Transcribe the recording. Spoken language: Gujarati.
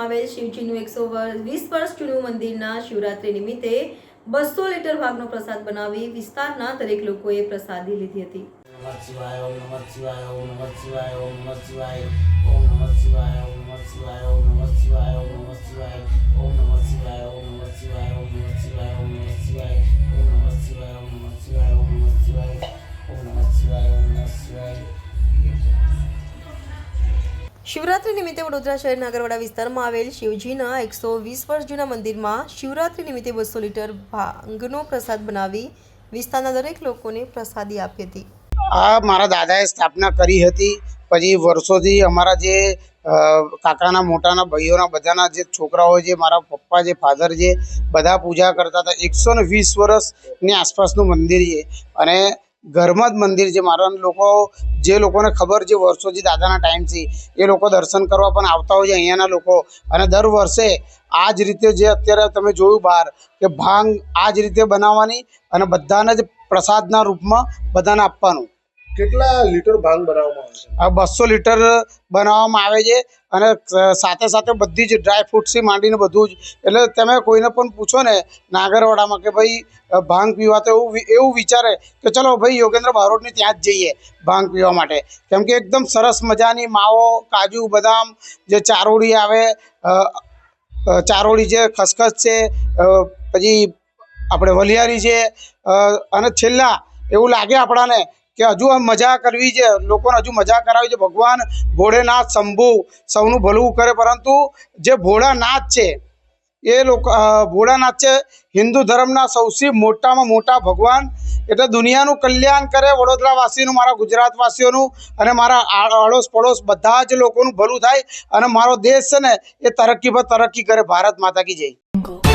આવેલ શિવજીનું એકસો વીસ વર્ષ જૂનું મંદિરના શિવરાત્રી નિમિત્તે બસો લીટર ભાગનો પ્રસાદ બનાવી વિસ્તારના દરેક લોકોએ પ્રસાદી લીધી હતી. શિવાય, ઓમ શિવાય ઓમ શિવાય ઓમ શિવાય ઓમ શિવાય. શિવરાત્રી નિમિત્તે વડોદરા શહેરના આગરવાડા વિસ્તારમાં આવેલ શિવજીના એકસો વીસ વર્ષ જૂના મંદિરમાં શિવરાત્રી નિમિત્તે બસો લીટર ભાંગનો પ્રસાદ બનાવી વિસ્તારના દરેક લોકોને પ્રસાદી આપી હતી. આ મારા દાદાએ સ્થાપના કરી હતી. પછી વર્ષોથી અમારા જે કાકાના, મોટાના, ભાઈઓના, બધાના જે છોકરાઓ છે મારા પપ્પા જે, ફાધર છે બધા પૂજા કરતા હતા. એકસો ને વીસ વર્ષની આસપાસનું મંદિર છે. અને ઘરમાં જ મંદિર છે. મારા લોકો, જે લોકોને ખબર છે, વર્ષોથી દાદાના ટાઈમથી એ લોકો દર્શન કરવા પણ આવતા હોય છે અહીંયાના લોકો. અને દર વર્ષે આ જ રીતે જે અત્યારે તમે જોયું બહાર, કે ભાંગ આ જ રીતે બનાવવાની અને બધાને જ પ્રસાદના રૂપમાં બધાને આપવાનું. કેટલા લીટર ભાંગ બનાવવામાં આવે છે? આ બસો લીટર બનાવવામાં આવે છે અને સાથે સાથે બધી જ ડ્રાય ફ્રૂટ્સથી માંડીને બધું જ. એટલે તમે કોઈને પણ પૂછો ને નાગરવાડામાં કે ભાઈ ભાંગ પીવા તો એવું એવું વિચારે કે ચલો ભાઈ, યોગેન્દ્ર બારોટની ત્યાં જ જઈએ ભાંગ પીવા માટે. કેમ કે એકદમ સરસ મજાની માવો, કાજુ, બદામ જે ચારોળી આવે ચારોળી છે ખસખસ છે પછી આપણે વલિયારી છે અને છેલ્લા એવું લાગે આપણાને કે હજુ મજા કરવી છે, લોકોને હજુ મજા કરાવી છે. ભગવાન ભોળેનાથ, શંભુ સૌનું ભલું કરે, પરંતુ જે ભોળાનાથ છે, એ લોકો ભોળાનાથ છે, હિન્દુ ધર્મના સૌથી મોટામાં મોટા ભગવાન. એટલે દુનિયાનું કલ્યાણ કરે વડોદરાવાસીનું, મારા ગુજરાતવાસીઓનું, અને મારા અડોશ પડોશ બધા જ લોકોનું ભલું થાય, અને મારો દેશ છે ને, એ તરક્કી પર તરક્કી કરે. ભારત માતા કી જય.